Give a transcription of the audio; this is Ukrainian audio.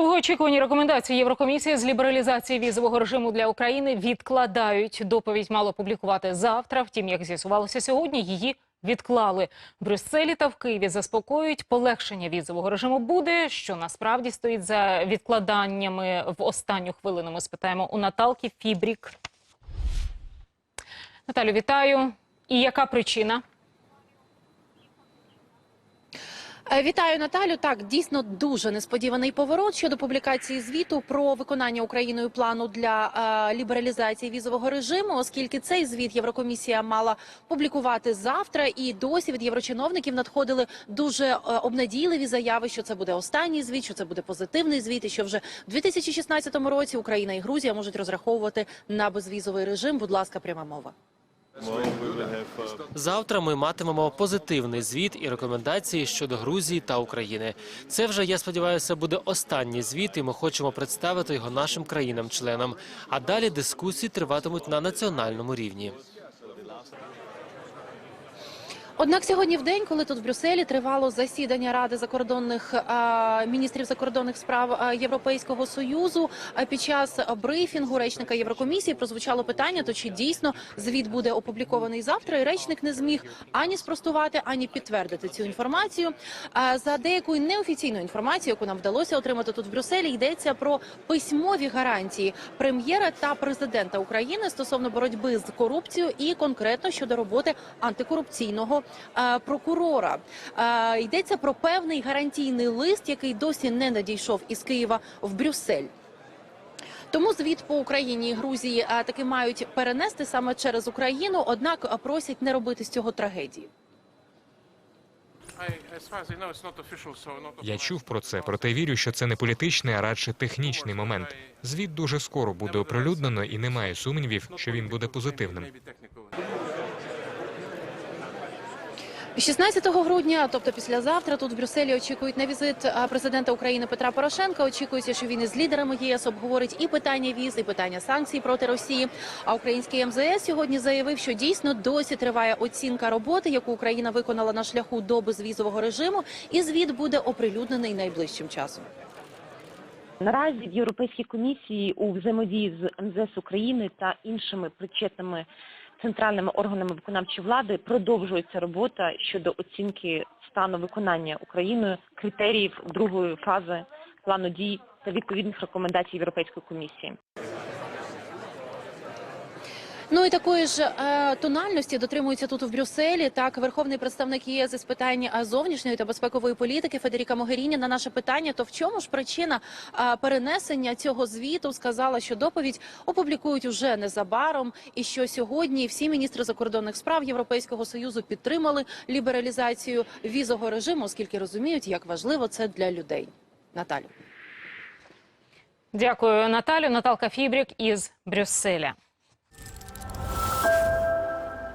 Довгоочікувані рекомендації Єврокомісії з лібералізації візового режиму для України відкладають. Доповідь мало публікувати завтра. Втім, як з'ясувалося сьогодні, її відклали. В Брюсселі та в Києві заспокоюють. Полегшення візового режиму буде. Що насправді стоїть за відкладаннями в останню хвилину? Ми спитаємо у Наталки Фібрік. Наталю, вітаю. І яка причина? Е, Вітаю Наталю. Так, дійсно дуже несподіваний поворот щодо публікації звіту про виконання Україною плану для е, лібералізації візового режиму, оскільки цей звіт Єврокомісія мала публікувати завтра, і досі від єврочиновників надходили дуже е, обнадійливі заяви, що це буде останній звіт, що це буде позитивний звіт, і що вже в 2016 році Україна і Грузія можуть розраховувати на безвізовий режим. Будь ласка, пряма мова. Завтра ми матимемо позитивний звіт і рекомендації щодо Грузії та України. Це вже я сподіваюся буде останній звіт, і ми хочемо представити його нашим країнам-членам. А далі дискусії триватимуть на національному рівні. Однак сьогодні в день, коли тут в Брюсселі тривало засідання Ради закордонних міністрів закордонних справ Європейського союзу, а під час брифінгу речника Єврокомісії прозвучало питання: то чи дійсно звіт буде опублікований завтра? І речник не зміг ані спростувати, ані підтвердити цю інформацію. За деякою неофіційною інформацією, яку нам вдалося отримати тут в Брюсселі, йдеться про письмові гарантії прем'єра та президента України стосовно боротьби з корупцією і конкретно щодо роботи антикорупційного е, прокурора. Е, йдеться про певний гарантійний лист, який досі не надійшов із Києва в Брюссель. Тому звіт по Україні і Грузії е, таки мають перенести саме через Україну однак е, просять не робити з цього трагедії. Я чув про це, проте вірю, що це не політичний, а радше технічний момент. Звіт дуже скоро буде оприлюднено, і немає сумнівів, що він буде позитивним. 16 грудня, тобто післязавтра, тут в Брюсселі очікують на візит президента України Петра Порошенка. Очікується, що він із лідерами ЄС обговорить і питання віз, і питання санкцій проти Росії. А український МЗС сьогодні заявив, що дійсно досі триває оцінка роботи, яку Україна виконала на шляху до безвізового режиму, і звіт буде оприлюднений найближчим часом. Наразі в Європейській комісії у взаємодії з МЗС України та іншими причетними центральними органами виконавчої влади продовжується робота щодо оцінки стану виконання Україною критеріїв другої фази плану дій та відповідних рекомендацій Європейської комісії. Ну і такої ж е, тональності дотримується тут в Брюсселі. Так, верховний представник ЄС з питань е, зовнішньої та безпекової політики Федеріка Могеріні на наше питання: то в чому ж причина е, перенесення цього звіту? Сказала, що доповідь опублікують уже незабаром, і що сьогодні всі міністри закордонних справ Європейського союзу підтримали лібералізацію візового режиму, оскільки розуміють, як важливо це для людей. Наталю. Дякую, Наталю. Наталка Фібрік із Брюсселя.